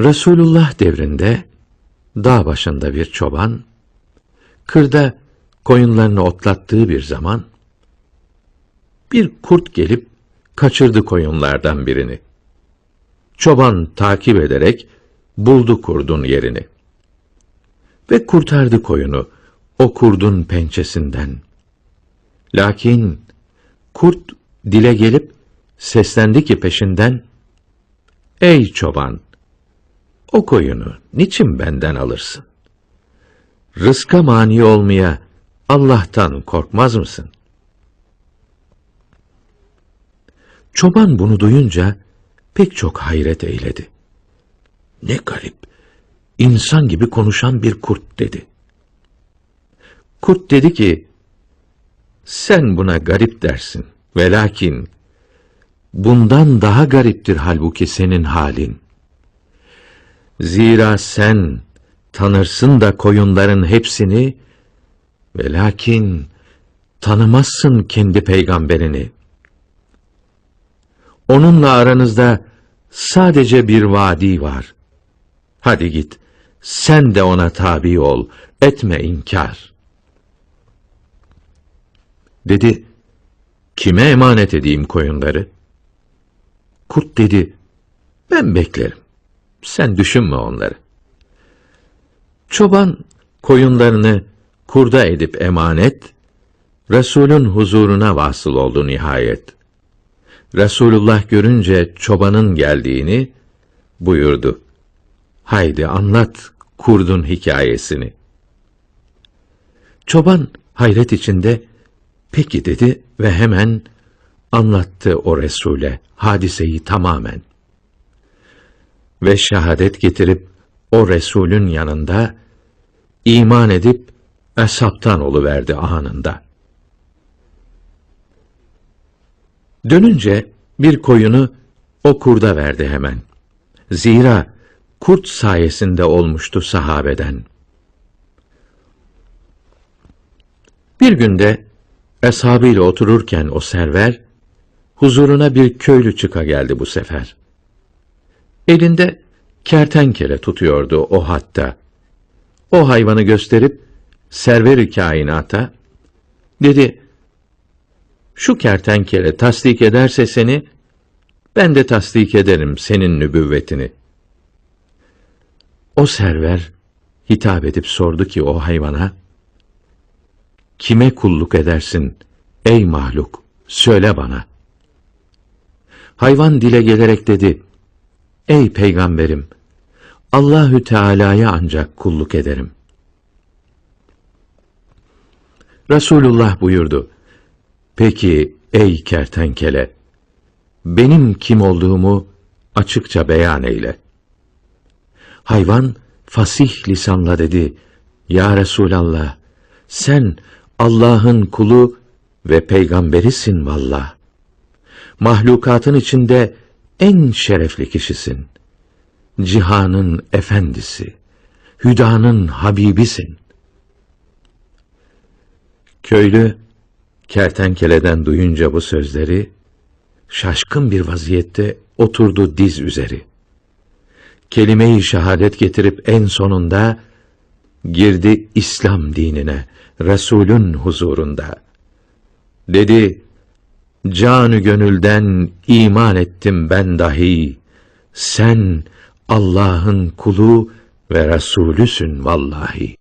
Resulullah devrinde dağ başında bir çoban, kırda koyunlarını otlattığı bir zaman, bir kurt gelip kaçırdı koyunlardan birini. Çoban takip ederek buldu kurdun yerini. Ve kurtardı koyunu o kurdun pençesinden. Lakin kurt dile gelip seslendi ki peşinden, Ey çoban! O koyunu niçin benden alırsın? Rızka mani olmaya Allah'tan korkmaz mısın? Çoban bunu duyunca pek çok hayret eyledi. Ne garip, insan gibi konuşan bir kurt dedi. Kurt dedi ki, sen buna garip dersin ve lakin bundan daha gariptir halbuki senin halin. Zira sen tanırsın da koyunların hepsini ve lakin tanımazsın kendi peygamberini. Onunla aranızda sadece bir vadi var. Hadi git, sen de ona tabi ol, etme inkar. Dedi, kime emanet edeyim koyunları? Kurt dedi, ben beklerim. Sen düşünme onları. Çoban koyunlarını kurda edip emanet, Resulün huzuruna vasıl oldu nihayet. Resulullah görünce çobanın geldiğini buyurdu. Haydi anlat kurdun hikayesini. Çoban hayret içinde peki dedi ve hemen anlattı o Resul'e hadiseyi tamamen. Ve şehadet getirip o Resul'ün yanında iman edip esaptan oluverdi anında. Dönünce bir koyunu o kurda verdi hemen. Zira kurt sayesinde olmuştu sahabeden. Bir günde eshabıyla otururken o server, huzuruna bir köylü çıka geldi bu sefer. Elinde kertenkele tutuyordu o hatta. O hayvanı gösterip server-i kainata dedi, şu kertenkele tasdik ederse seni, ben de tasdik ederim senin nübüvvetini. O server hitap edip sordu ki o hayvana, kime kulluk edersin ey mahluk, söyle bana. Hayvan dile gelerek dedi, ey peygamberim, Allahü Teala'ya ancak kulluk ederim. Resulullah buyurdu, Peki ey kertenkele, benim kim olduğumu açıkça beyan eyle. Hayvan fasih lisanla dedi, Ya Resulallah, sen Allah'ın kulu ve peygamberisin vallah. Mahlukatın içinde en şerefli kişisin. Cihanın efendisi, hüdanın habibisin. Köylü, Kertenkeleden duyunca bu sözleri, şaşkın bir vaziyette oturdu diz üzeri. Kelime-i şehadet getirip en sonunda, girdi İslam dinine, Resulün huzurunda. Dedi, canı gönülden iman ettim ben dahi, sen Allah'ın kulu ve Resulüsün vallahi.